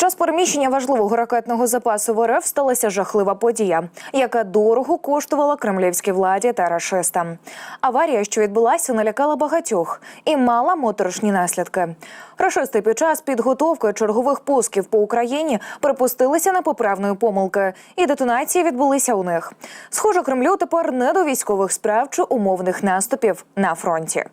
Час переміщення важливого ракетного запасу в РФ сталася жахлива подія, яка дорого коштувала кремлівській владі та рашистам. Аварія, що відбулася, налякала багатьох і мала моторошні наслідки. Рашисти під час підготовки чергових пусків по Україні припустилися непоправної помилки, і детонації відбулися у них. Схоже, Кремлю тепер не до військових справ чи умовних наступів на фронті.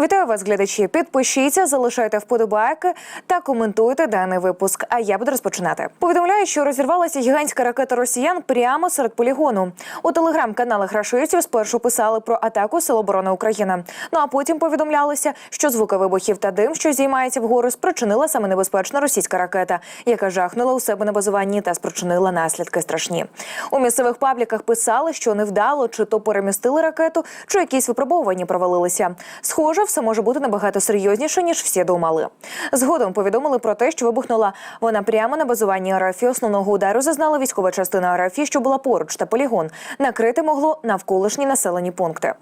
Вітаю вас, глядачі. Підпишіться, залишайте вподобайки та коментуйте даний випуск. А я буду розпочинати. Повідомляю, що розірвалася гігантська ракета росіян прямо серед полігону. У телеграм-каналах рашистів спершу писали про атаку Сил оборони України. Ну а потім повідомлялося, що звуки вибухів та дим, що зіймається вгору, спричинила саме небезпечна російська ракета, яка жахнула у себе на базуванні та спричинила наслідки страшні. У місцевих пабліках писали, що невдало, чи то перемістили ракету, чи якісь випробовування провалилися. Схоже, все може бути набагато серйозніше ніж всі думали. Згодом повідомили про те, що вибухнула вона прямо на базуванні РФ. Основного удару зазнала військова частина РФ, що була поруч, та полігон накрити могло навколишні населені пункти.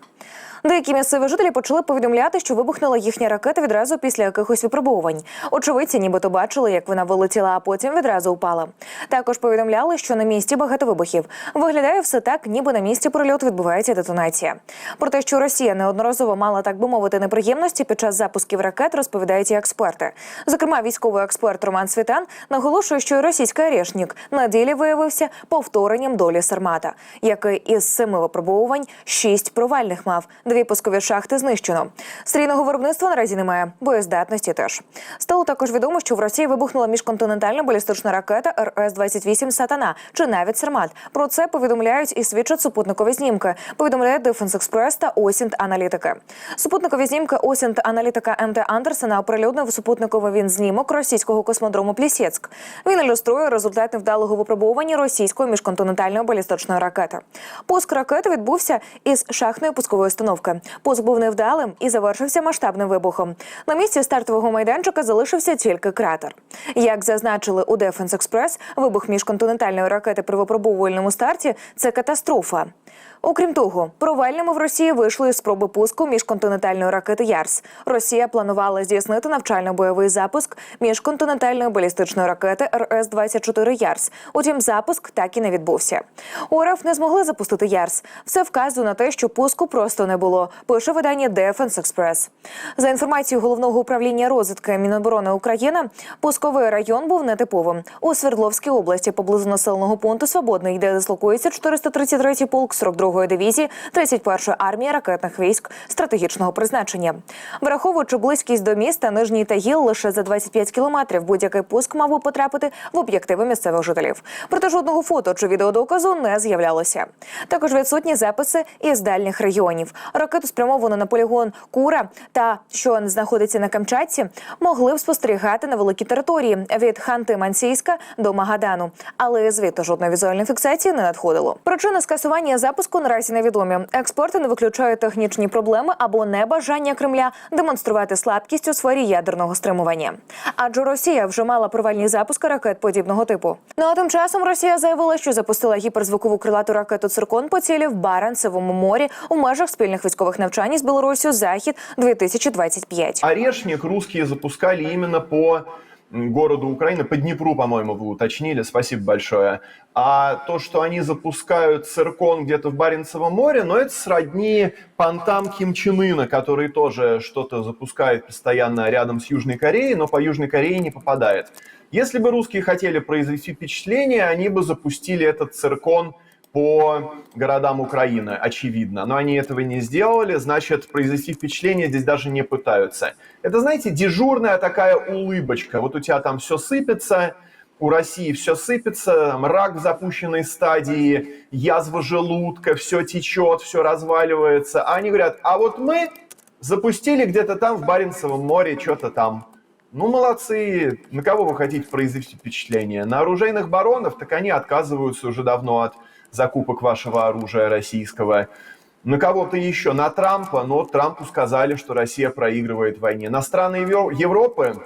Деякі місцеві жителі почали повідомляти, що вибухнула їхня ракета відразу після якихось випробувань. Очевидці нібито бачили, як вона вилетіла, а потім відразу упала. Також повідомляли, що на місці багато вибухів. Виглядає все так, ніби на місці прильоту відбувається детонація. Про те, що Росія неодноразово мала так би мовити неприємності під час запусків ракет, розповідають і експерти. Зокрема, військовий експерт Роман Світан наголошує, що російський Орешнік на ділі виявився повторенням долі Сармата, який із семи випробовувань шість провальних мав. Дві пускові шахти знищено. Серійного виробництва наразі немає, боєздатності теж. Стало також відомо, що в Росії вибухнула міжконтинентальна балістична ракета РС-28 Сатана чи навіть Сермат. Про це повідомляють і свідчать супутникові знімки. Повідомляє Дефенс Експрес та Осінт Аналітики. Супутникові знімки Осінт Аналітика МТ Андерсена оприлюднив супутниковий він знімок російського космодрому Плісєцьк. Він ілюструє результат невдалого випробування російської міжконтинентальної балістичної ракети. Пуск ракети відбувся із шахтної пускової установки. Пуск був невдалим і завершився масштабним вибухом. На місці стартового майданчика залишився тільки кратер. Як зазначили у Дефенс Експрес, вибух міжконтинентальної ракети при випробовувальному старті це катастрофа. Окрім того, провальними в Росії вийшли спроби пуску міжконтинентальної ракети Ярс. Росія планувала здійснити навчально-бойовий запуск міжконтинентальної балістичної ракети РС 24 Ярс. Утім, запуск так і не відбувся. У РФ не змогли запустити Ярс. Все вказує на те, що пуску просто не було. Пише видання Defense Express. За інформацією головного управління розвідки Міноборони України, пусковий район був нетиповим у Свердловській області поблизу населеного пункту Свободний, де дислокується 433-й полк 42-ї дивізії 31-ї армії ракетних військ стратегічного призначення. Враховуючи близькість до міста Нижній Тагіл лише за 25 кілометрів, будь-який пуск мав би потрапити в об'єктиви місцевих жителів. Проте жодного фото чи відеодоказу не з'являлося. Також відсутні записи із дальніх регіонів. Ракету спрямовану на полігон Кура та що знаходиться на Камчатці, могли б спостерігати на великій території від Ханти-Мансійська до Магадану, але звідти жодної візуальної фіксації не надходило. Причини скасування запуску наразі невідомі. Експерти не виключають технічні проблеми або небажання Кремля демонструвати слабкість у сфері ядерного стримування. Адже Росія вже мала провальні запуски ракет подібного типу. Ну а тим часом Росія заявила, що запустила гіперзвукову крилату ракету «Циркон» по цілі в Баренцевому морі у межах спільних військових навчань з Білорусю Захід 2025 Орешник русские запускали именно по м, городу Украины, по Днепру, по-моему, вы уточнили, спасибо большое. А то, что они запускают циркон где-то в Баренцевом море, но это сродни понтам Ким Чен Ына, который тоже что-то запускает постоянно рядом с Южной Кореей, но по Южной Корее не попадает. Если бы русские хотели произвести впечатление, они бы запустили этот циркон по городам Украины, очевидно. Но они этого не сделали, значит, произвести впечатление здесь даже не пытаются. Это, знаете, дежурная такая улыбочка. Вот у тебя там все сыпется, у России все сыпется, рак в запущенной стадии, язва желудка, все течет, все разваливается. А они говорят, а вот мы запустили где-то там в Баренцевом море что-то там. Ну, молодцы. На кого вы хотите произвести впечатление? На оружейных баронов? Так они отказываются уже давно от закупок вашего оружия российского. На кого-то еще? На Трампа? Но Трампу сказали, что Россия проигрывает в войне. На страны Евро- Европы?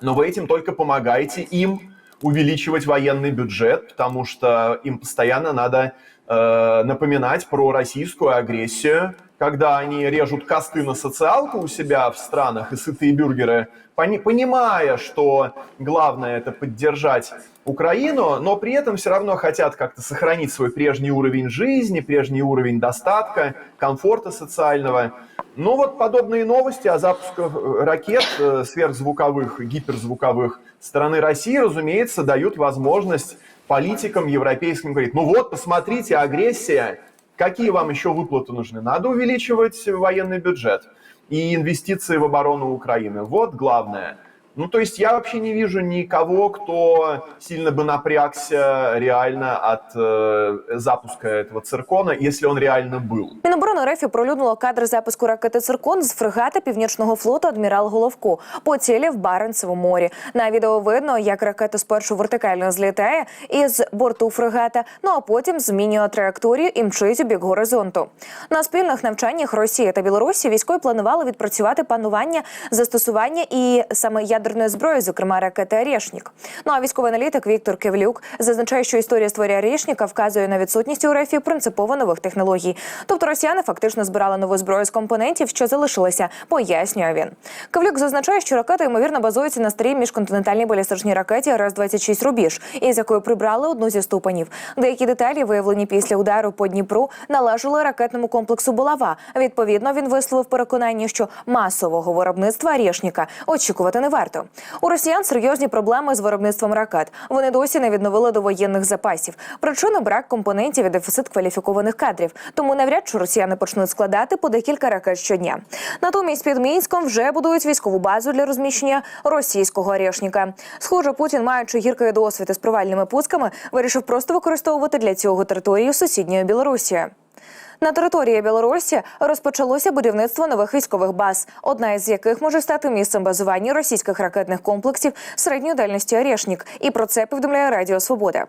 Но вы этим только помогаете им увеличивать военный бюджет, потому что им постоянно надо э, напоминать про российскую агрессию когда они режут косты на социалку у себя в странах и сытые бюргеры, пони- понимая, что главное это поддержать Украину, но при этом все равно хотят как-то сохранить свой прежний уровень жизни, прежний уровень достатка, комфорта социального. Ну вот подобные новости о запусках э, ракет э, сверхзвуковых, гиперзвуковых стороны России, разумеется, дают возможность политикам европейским говорить, ну вот, посмотрите, агрессия, какие вам еще выплаты нужны? Надо увеличивать военный бюджет и инвестиции в оборону Украины. Вот главное. Ну, то есть я вообще не вижу никого, кто сильно бы напрягся реально от э, запуска этого циркона, если он реально был. Міноборони РФ пролюднуло кадр запуску ракети «Циркон» з фрегата Північного флоту адмірал Головко по цілі в Баренцевому морі. На відео видно, як ракета спершу вертикально злітає із борту фрегата, ну а потім змінює траєкторію і мчить у бік горизонту. На спільних навчаннях Росії та Білорусі військові планували відпрацювати панування, застосування і саме ядерної зброї, зокрема ракети «Орешнік». Ну а військовий аналітик Віктор Кивлюк зазначає, що історія створення «Орешніка» вказує на відсутність у РФ принципово нових технологій. Тобто росіяни фактично збирали нову зброю з компонентів, що залишилися, пояснює він. Кивлюк зазначає, що ракета ймовірно базується на старій міжконтинентальній балістичній ракеті РС-26 «Рубіж», із якої прибрали одну зі ступенів. Деякі деталі, виявлені після удару по Дніпру, належали ракетному комплексу «Булава». Відповідно, він висловив переконання, що масового виробництва «Орешніка» очікувати не варто. У росіян серйозні проблеми з виробництвом ракет. Вони досі не відновили довоєнних запасів. Причина брак компонентів і дефіцит кваліфікованих кадрів. Тому навряд чи росіяни почнуть складати по декілька ракет щодня. Натомість під Мінськом вже будують військову базу для розміщення російського орешника. Схоже, Путін, маючи гіркий досвід із провальними пусками, вирішив просто використовувати для цього територію сусідньої Білорусі. На території Білорусі розпочалося будівництво нових військових баз, одна із яких може стати місцем базування російських ракетних комплексів середньої дальності «Орешнік». І про це повідомляє Радіо Свобода.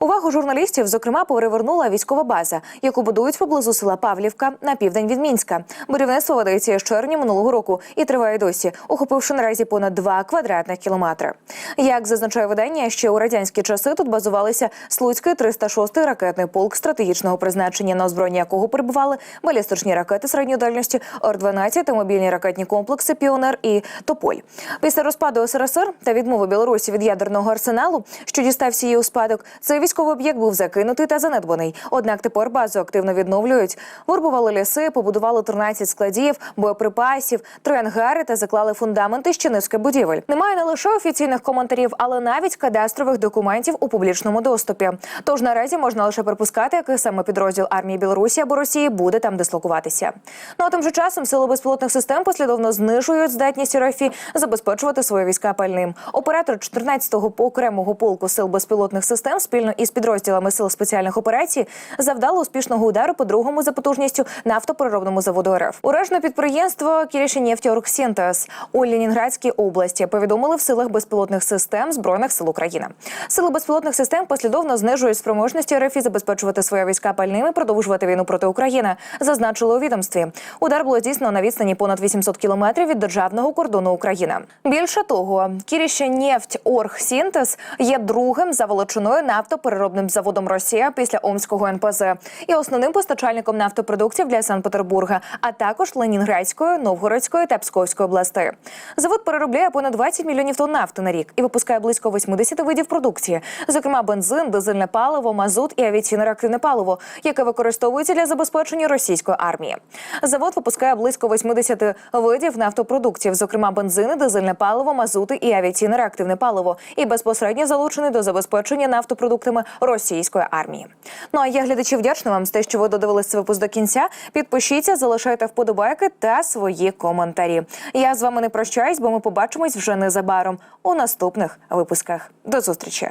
Увагу журналістів, зокрема, перевернула військова база, яку будують поблизу села Павлівка на південь від Мінська. Будівництво ведеться з червня минулого року і триває досі, охопивши наразі понад 2 квадратних кілометри. Як зазначає видання, ще у радянські часи тут базувалися Слуцький 306-й ракетний полк стратегічного призначення, на озброєнні якого перебували балістичні ракети середньої дальності Ор-12 та мобільні ракетні комплекси Піонер і Тополь. Після розпаду СРСР та відмови Білорусі від ядерного арсеналу, що дістався її у спадок, цей військовий об'єкт був закинутий та занедбаний. Однак тепер базу активно відновлюють. Вирбували ліси, побудували 13 складів, боєприпасів, три ангари та заклали фундаменти ще низки будівель. Немає не лише офіційних коментарів, але навіть кадастрових документів у публічному доступі. Тож наразі можна лише припускати, який саме підрозділ армії Білорусі або Росії буде там дислокуватися. Ну а тим же часом сили безпілотних систем послідовно знижують здатність РФ забезпечувати свої війська пальним. Оператор 14-го окремого полку сил безпілотних систем спільно із підрозділами сил спеціальних операцій завдало успішного удару по другому за потужністю нафтопереробному заводу РФ. Уражне підприємство Кірішенєфтеоргсінтез у Ленінградській області повідомили в силах безпілотних систем збройних сил України. Сили безпілотних систем послідовно знижують спроможності РФ забезпечувати свої війська пальним і продовжувати війну проти України. Зазначили у відомстві. Удар було здійснено на відстані понад 800 кілометрів від державного кордону України. Більше того, Кірішенєфтеоргсінтез є другим за величиною нафтопереробним заводом Росія після Омського НПЗ і основним постачальником нафтопродуктів для Санкт-Петербурга, а також Ленінградської, Новгородської та Псковської областей. Завод переробляє понад 20 мільйонів тонн нафти на рік і випускає близько 80 видів продукції, зокрема бензин, дизельне паливо, мазут і авіаційне реактивне паливо, яке використовується для забезпечення російської армії. Завод випускає близько 80 видів нафтопродуктів, зокрема бензини, дизельне паливо, мазути і авіаційне реактивне паливо, і безпосередньо залучений до забезпечення нафтопродуктами російської армії. Ну а я глядачі вдячна вам за те, що ви додивились це випуск до кінця. Підпишіться, залишайте вподобайки та свої коментарі. Я з вами не прощаюсь, бо ми побачимось вже незабаром у наступних випусках. До зустрічі.